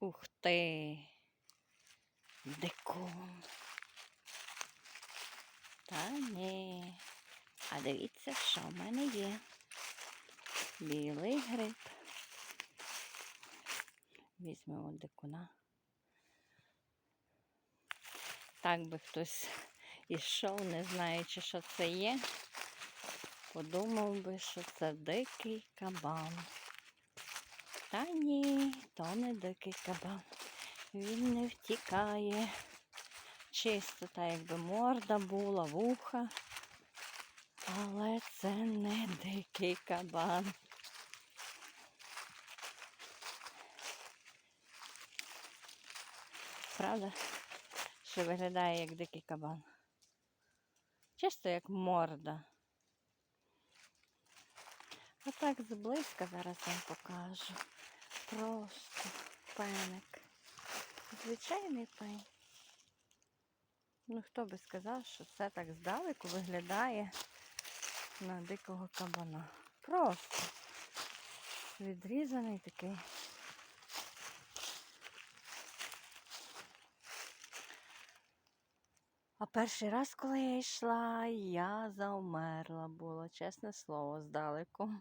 Ух ти. Дикун. Та ні. А дивіться, що в мене є. Білий гриб. Візьмемо дикуна. Так би хтось ішов, не знаючи, що це є. Подумав би, що це дикий кабан. Та ні, то не дикий кабан. Він не втікає. Чисто так, якби морда була, вуха. Але це не дикий кабан. Правда? Що виглядає як дикий кабан. Чисто як морда. А так зблизька зараз вам покажу. Просто пеник. Звичайний пень. Ну хто би сказав, що це так здалеку виглядає на дикого кабана. Просто відрізаний такий. А перший раз, коли я йшла, я завмерла була, чесне слово, здалеку.